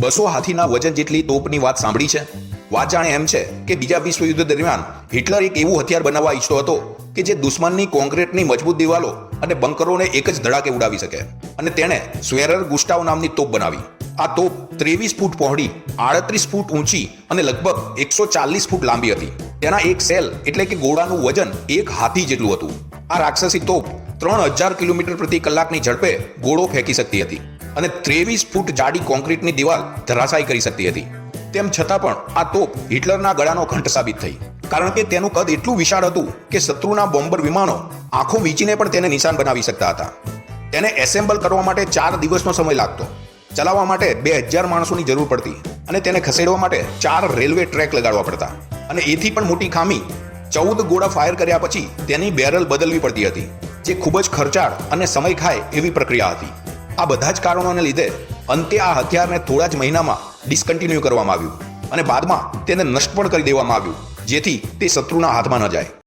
બસો હાથીના વજન જેટલી તોપની વાત સાંભળી છે? વાત જાણે એમ છે કે બીજા વિશ્વયુદ્ધ દરમિયાન હિટલર એક એવું હથિયાર બનાવવા ઈચ્છતો હતો કે જે દુશ્મનની કોન્ક્રીટની મજબૂત દિવાલો અને બંકરોને એક જ ધડાકે ઉડાવી શકે. અને તેણે સ્વેરર ગુસ્ટાવ નામની તોપ બનાવી. આ તોપ ત્રેવીસ ફૂટ પહોળી, આડત્રીસ ફૂટ ઊંચી અને લગભગ એકસો ચાલીસ ફૂટ લાંબી હતી. તેના એક સેલ એટલે કે ગોળાનું વજન એક હાથી જેટલું હતું. આ રાક્ષસી તોપ ત્રણ હજાર કિલોમીટર પ્રતિ કલાકની ઝડપે ગોળો ફેંકી શકતી હતી. અને ત્રેવીસ ફૂટ જાડી કોન્ક્રીટની દિવાલ ધરાશાય કરી શકતી હતી. તેમ છતાં પણ આ તોપ હિટલરના ગળાનો ઘંટ સાબિત થઈ. કારણ કે તેનું કદ એટલું વિશાળ હતું કે શત્રુના બોમ્બર વિમાનો આંખો વીંચીને પણ તેને નિશાન બનાવી શકતા હતા. તેને એસેમ્બલ કરવા માટે ચાર દિવસનો સમય લાગતો. ચલાવવા માટે બે હજાર માણસોની જરૂર પડતી અને તેને ખસેડવા માટે ચાર રેલવે ટ્રેક લગાડવા પડતા. અને એથી પણ મોટી ખામી, ચૌદ ગોળા ફાયર કર્યા પછી તેની બેરલ બદલવી પડતી હતી, જે ખૂબ જ ખર્ચાળ અને સમય ખાય એવી પ્રક્રિયા હતી. આ બધા જ કારણોને લીધે અંતે આ હથિયારને થોડા જ મહિનામાં ડિસકન્ટિન્યુ કરવામાં આવ્યું અને બાદમાં તેને નષ્ટ પણ કરી દેવામાં આવ્યું, જેથી તે શત્રુના હાથમાં ન જાય.